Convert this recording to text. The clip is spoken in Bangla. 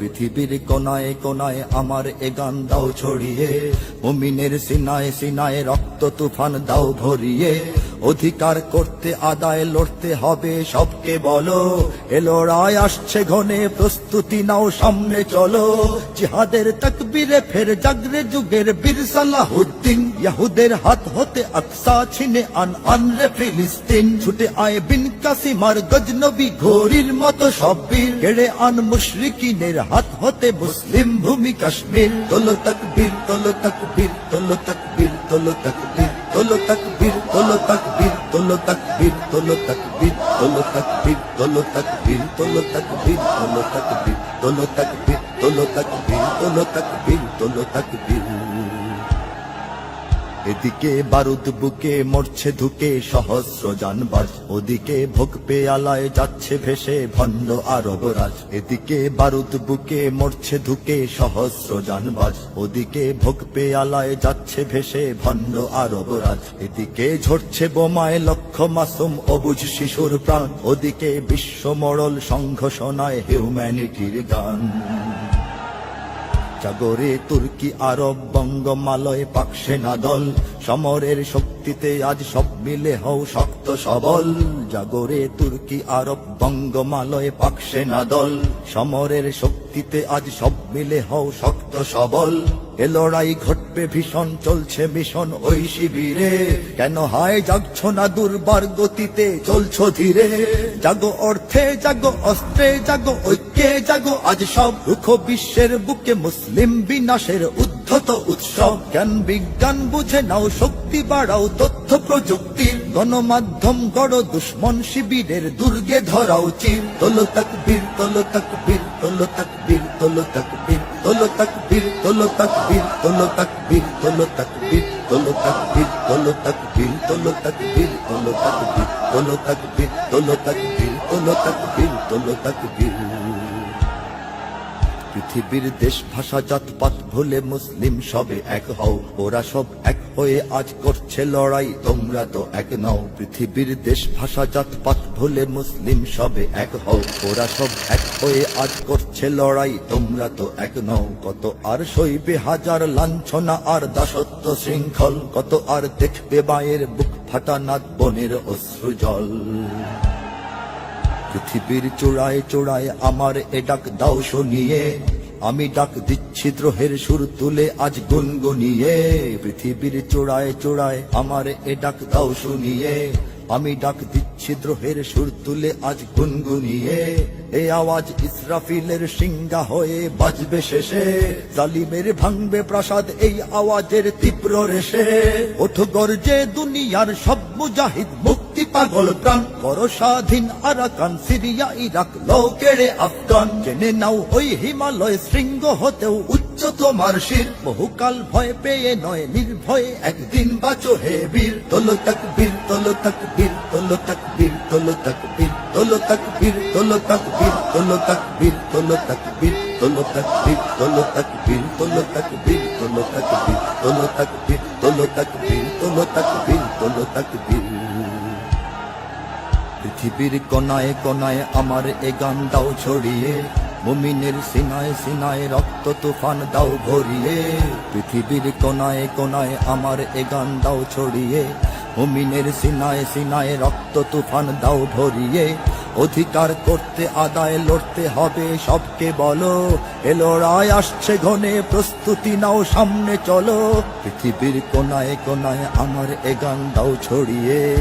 পৃথিবীর কোনায় কোনায় আমার এ গান দাও ছড়িয়ে, মুমিনের সিনায় সিনায় রক্ত তুফান দাও ভরিয়ে অধিকার করতে, আদায় লড়তে হবে, সবকে বলো। এ লড়াই আসছে ঘনে, প্রস্তুতি নাও, সামনে চলো। জিহাদের তকবীরে ফের জাগরে যুগের বীর সালাহুদ্দিন। ইয়াহুদের হাত হতে আকসা, ছিনে আন আন রে ফিলিস্তিন। ছুটে আয় বিন কাসিমার গজনবী ঘোরির মতো সব বীর। কেড়ে আন মুশরিকিনের হাত হতে মুসলিম ভূমি কাশ্মীর। তোলো তকবীর তোলো তকবীর তোলো তকবীর তোলো তকবীর। তোলো তকবীর তোলো তকবীর তোলো তকবীর তোলো তকবীর তোলো তকবীর তোলো তকবীর তোলো তকবীর তোলো তকবীর তোলো তকবীর তোলো তকবীর তোলো তকবীর তোলো তকবীর এদিকে বারুদ বুকে মরছে ধুকে সহস্র যানবাজ ওদিকে ভোগ পেয়ালায় যাচ্ছে ভেসে ভণ্ড আরব রাজ। এদিকে বারুদ বুকে মরছে ধুকে সহস্র যানবাজ ওদিকে ভোগ পেয়ালায় যাচ্ছে ভেসে ভণ্ড আরব রাজ। এদিকে ঝরছে বোমায় লক্ষ মাসুম অবুজ শিশুর প্রাণ। ওদিকে বিশ্ব মরল সংঘ হিউম্যানিটির গান। জাগরে তুর্কি, আরব, বঙ্গমালয়, পাক সেনা দল। সমরের শক্তিতে আজ সব মিলে হও শক্ত সবল। জাগরে তুর্কি, আরব, বঙ্গমালয়, পাক সেনা দল। সমরের শক্তিতে আজ সব মিলে হও শক্ত সবল। এ লড়াই ঘটবে ভীষণ, চলছে মিশন ওই শিবিরে। কেন হায় জাগছ না দুর্বার গতিতে, চলছ ধীরে। জাগো অর্থে, জাগো অস্ত্রে, জাগো ঐক্যে, জাগো আজ সব। দুঃখ বিশ্বের বুকে মুসলিম বিনাশের উদ্ধত উৎসব। জ্ঞান, বিজ্ঞান, বুঝে নাও শক্তি, বাড়াও তথ্য প্রযুক্তির গণমাধ্যম, গড় দুশ্মন শিবিরের দুর্গে ধরাও চির। তোলো তকবীর তোলো তকবীর তোলো তকবীর তোলো তকবীর। তোলো তকবীর তোলো তকবীর তোলো তকবীর তোলো তকবীর তোলো তকবীর তোলো তকবীর তোলো তকবীর তোলো তকবীর তোলো তকবীর তোলো তকবীর তোলো তকবীর তোলো তকবীর পৃথিবীর দেশ ভাষা জাতপাত ভুলে মুসলিম সবে এক হও ওরা সব এক হয়ে আজ করছে লড়াই। তোমরা তো এক নও। পৃথিবীর দেশ ভাষা জাতপাত ভুলে মুসলিম সবে এক হও। ওরা সব এক হয়ে আজ করছে লড়াই। তোমরা তো এক নও। কত আর সইবে হাজার লাঞ্ছনা, আর দাসত্ব শৃঙ্খল, কত আর দেখবে মায়ের বুক ফাটা নাদ বনের অশ্রু জল। পৃথিবীর চূড়ায় চূড়ায় আমার এ ডাক দাও শুনিয়ে। আমি ডাক দিচ্ছি দ্রোহের সুর তুলে, আজ গুনগুনিয়ে, পৃথিবীর চূড়ায় চূড়ায় আমার এ ডাক দাও শুনিয়ে। আমি ডাক দিচ্ছি দ্রোহের সুর তুলে, আজ গুনগুনিয়ে, এ আওয়াজ ইসরাফিলের সিংহা হয়ে বাজবে শেষে। জালিমের ভাঙবে প্রাসাদ, এই আওয়াজের তীব্র রেশে ওঠো গর্জে দুনিয়ার সব মুজাহিদ মুক্তি পাগল প্রাণ কর স্বাধীন আরাকান সিরিয়া ইরাক লও আফগান জেনে নাও ওই হিমালয় শৃঙ্গ হতেও উচ্চ তোমার শির বহুকাল ভয় পেয়ে নয় নির্ভয়ে একদিন বাঁচো হে বীর তোলো তকবীর তোলো তকবীর তোলো তকবীর তোলো তকবীর তোলো তকবীর তোলো তকবীর তোলো তকবীর তোলো তকবীর তোলো তকবীর তোলো তকবীর তোলো তকবীর তোলো তকবীর তোলো তকবীর তোলো তকবীর তোলো তকবীর তোলো তকবীর পৃথিবীর কোনায় কোনায় আমার এ গান দাও ছড়িয়ে। মুমিনের সিনায় সিনায় রক্ত তুফান দাও ভরিয়ে। পৃথিবীর কোনায় কোনায় আমার এ গান দাও ছড়িয়ে। মুমিনের সিনায় সিনায় রক্ত তুফান দাও ভরিয়ে। অধিকার করতে, আদায় লড়তে হবে সবকে বলো। এ লড়াই আসছে ঘনে, প্রস্তুতি নাও সামনে চলো। পৃথিবীর কোনায় কোনায় আমার এ গান দাও ছড়িয়ে।